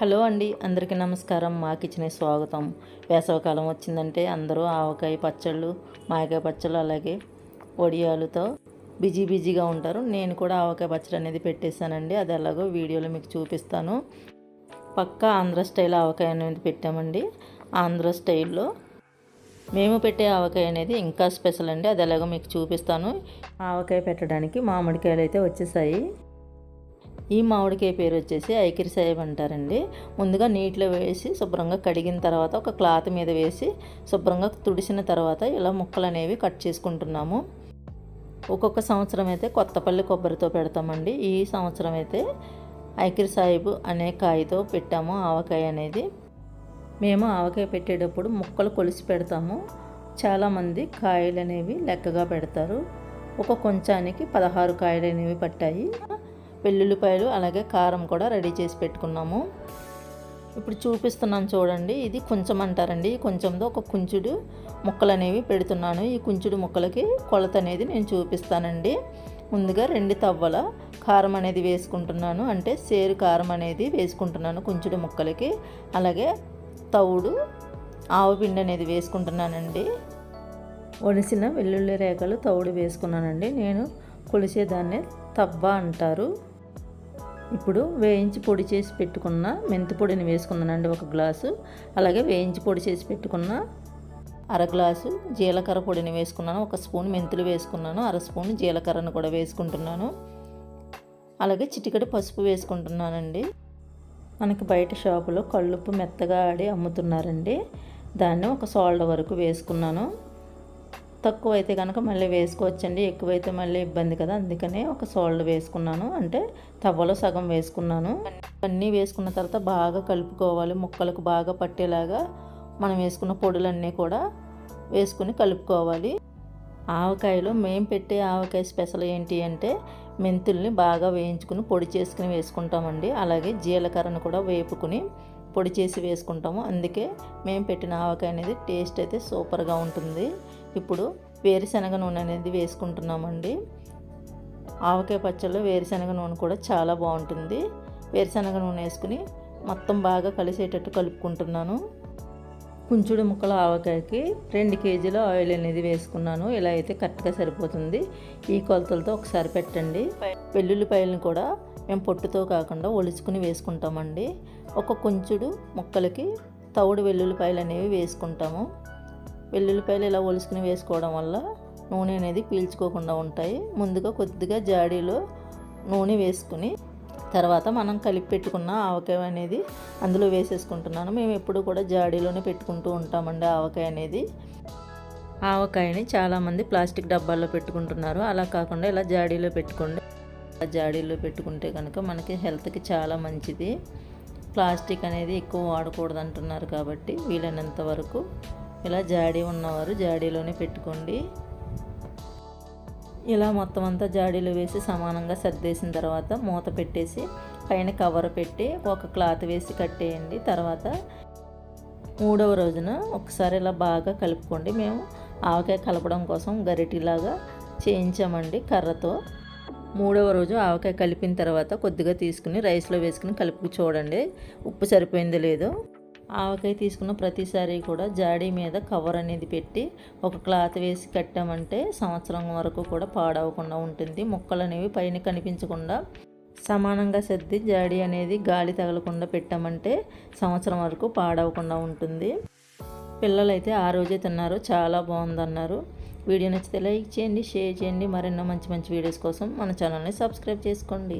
Hello అండి అందరికీ నమస్కారం. మా కిచెన్ స్వాగతం. వేసవకాలం వచ్చిందంటే అందరూ ఆవకాయ పచ్చళ్ళు మాయకాయ పచ్చళ్ళు అలాగే వడియాలతో బిజీ బిజీగా ఉంటారు. నేను కూడా ఆవకాయ పచ్చడి అనేది పెట్టేశానండి. అది ఎలాగో వీడియోలో మీకు చూపిస్తాను. పక్కా ఆంధ్ర స్టైల్ ఆవకాయ అనేది పెట్టామండి. ఆంధ్ర స్టైల్లో మేము పెట్టే ఆవకాయ అనేది ఇంకా స్పెషల్ అండి. అది ఎలాగో మీకు చూపిస్తాను. ఆవకాయ పెట్టడానికి మామిడికాయలు అయితే వచ్చేసాయి. ఈ మామిడికాయ పేరు వచ్చేసి ఐకిరి సాహెబ్ అంటారండి. ముందుగా నీటిలో వేసి శుభ్రంగా కడిగిన తర్వాత ఒక క్లాత్ మీద వేసి శుభ్రంగా తుడిసిన తర్వాత ఇలా ముక్కలు అనేవి కట్ చేసుకుంటున్నాము. ఒక్కొక్క సంవత్సరం అయితే కొత్తపల్లి కొబ్బరితో పెడతామండి. ఈ సంవత్సరం అయితే ఐకిరి సాహిబ్ అనే కాయతో పెట్టాము ఆవకాయ అనేది. మేము ఆవకాయ పెట్టేటప్పుడు ముక్కలు కొలిసి పెడతాము. చాలామంది కాయలు అనేవి లెక్కగా పెడతారు. ఒక కొంచానికి పదహారు కాయలు అనేవి పట్టాయి. వెల్లుల్లిపాయలు అలాగే కారం కూడా రెడీ చేసి పెట్టుకున్నాము. ఇప్పుడు చూపిస్తున్నాను చూడండి ఇది కొంచెం అంటారండి. కొంచెంతో ఒక కుంచుడు ముక్కలు అనేవి పెడుతున్నాను. ఈ కుంచుడు ముక్కలకి కొలత అనేది నేను చూపిస్తానండి. ముందుగా రెండు తవ్వల కారం అనేది వేసుకుంటున్నాను. అంటే సేరు కారం అనేది వేసుకుంటున్నాను కుంచుడు ముక్కలకి. అలాగే తవుడు ఆవు పిండి అనేది వేసుకుంటున్నానండి. ఒడిసిన వెల్లుల్లి రేఖలు తవుడు వేసుకున్నానండి. నేను కొలిసేదాన్ని తవ్వ అంటారు. ఇప్పుడు వేయించి పొడి చేసి పెట్టుకున్న మెంతి పొడిని వేసుకున్నానండి ఒక గ్లాసు. అలాగే వేయించి పొడి చేసి పెట్టుకున్న అర గ్లాసు జీలకర్ర పొడిని వేసుకున్నాను. ఒక స్పూన్ మెంతులు వేసుకున్నాను. అర స్పూన్ జీలకర్రను కూడా వేసుకుంటున్నాను. అలాగే చిటికడి పసుపు వేసుకుంటున్నానండి. మనకి బయట షాపులో కళ్ళుప్పు మెత్తగా ఆడి అమ్ముతున్నారండి. దాన్ని ఒక సాల్ట్ వరకు వేసుకున్నాను. తక్కువ అయితే కనుక మళ్ళీ వేసుకోవచ్చండి ఎక్కువైతే మళ్ళీ ఇబ్బంది కదా. అందుకనే ఒక సోల్డ్ వేసుకున్నాను. అంటే తవ్వలో సగం వేసుకున్నాను. అన్నీ వేసుకున్న తర్వాత బాగా కలుపుకోవాలి. ముక్కలకు బాగా పట్టేలాగా మనం వేసుకున్న పొడులన్నీ కూడా వేసుకుని కలుపుకోవాలి. ఆవకాయలో మేము పెట్టే ఆవకాయ స్పెషల్ ఏంటి అంటే మెంతుల్ని బాగా వేయించుకుని పొడి చేసుకుని వేసుకుంటామండి. అలాగే జీలకర్రను కూడా వేపుకుని పొడి చేసి వేసుకుంటాము. అందుకే మేము పెట్టిన ఆవకాయ అనేది టేస్ట్ అయితే సూపర్గా ఉంటుంది. ఇప్పుడు వేరుశనగ నూనె అనేది వేసుకుంటున్నామండి. ఆవకాయ పచ్చళ్ళు వేరుశనగ నూనె కూడా చాలా బాగుంటుంది. వేరుశనగ నూనె వేసుకుని మొత్తం బాగా కలిసేటట్టు కలుపుకుంటున్నాను. కుంచుడు ముక్కల ఆవకాయకి రెండు కేజీల ఆయిల్ అనేది వేసుకున్నాను. ఇలా అయితే కరెక్ట్గా సరిపోతుంది. ఈ కొలతలతో ఒకసారి పెట్టండి. వెల్లుల్లిపాయలను కూడా మేము పొట్టుతో కాకుండా ఒలుచుకుని వేసుకుంటామండి. ఒక కొంచెడు ముక్కలకి తవుడు వెల్లుల్లిపాయలు అనేవి వేసుకుంటాము. వెల్లుల్లిపాయలు ఇలా ఒలుసుకుని వేసుకోవడం వల్ల నూనె అనేది పీల్చుకోకుండా ఉంటాయి. ముందుగా కొద్దిగా జాడీలో నూనె వేసుకుని తర్వాత మనం కలిపి పెట్టుకున్న ఆవకాయ అనేది అందులో వేసేసుకుంటున్నాను. మేము ఎప్పుడు కూడా జాడీలోనే పెట్టుకుంటూ ఉంటామండి ఆవకాయ అనేది. ఆవకాయని చాలామంది ప్లాస్టిక్ డబ్బాల్లో పెట్టుకుంటున్నారు. అలా కాకుండా ఇలా జాడీలో పెట్టుకోండి. జాడీలో పెట్టుకుంటే కనుక మనకి హెల్త్కి చాలా మంచిది. ప్లాస్టిక్ అనేది ఎక్కువ వాడకూడదు అంటున్నారు కాబట్టి వీలైనంత వరకు ఇలా జాడీ ఉన్నవారు జాడీలోనే పెట్టుకోండి. ఇలా మొత్తం అంతా జాడీలో వేసి సమానంగా సర్దేసిన తర్వాత మూత పెట్టేసి పైన కవర్ పెట్టి ఒక క్లాత్ వేసి కట్టేయండి. తర్వాత మూడవ రోజున ఒకసారి ఇలా బాగా కలుపుకోండి. మేము ఆవకాయ కలపడం కోసం గరిటిలాగా చేయించామండి కర్రతో. మూడవ రోజు ఆవకాయ కలిపిన తర్వాత కొద్దిగా తీసుకుని రైస్లో వేసుకుని కలుపుకు చూడండి. ఉప్పు సరిపోయిందో లేదో. ఆవకాయ తీసుకున్న ప్రతిసారి కూడా జాడీ మీద కవర్ అనేది పెట్టి ఒక క్లాత్ వేసి కట్టామంటే సంవత్సరం వరకు కూడా పాడవకుండా ఉంటుంది. ముక్కలు అనేవి పైన కనిపించకుండా సమానంగా సర్ది జాడీ అనేది గాలి తగలకుండా పెట్టామంటే సంవత్సరం వరకు పాడవకుండా ఉంటుంది. పిల్లలైతే ఆ రోజే తిన్నారు. చాలా బాగుందన్నారు. వీడియో నచ్చితే లైక్ చేయండి షేర్ చేయండి. మరెన్నో మంచి మంచి వీడియోస్ కోసం మన ఛానల్ని సబ్స్క్రైబ్ చేసుకోండి.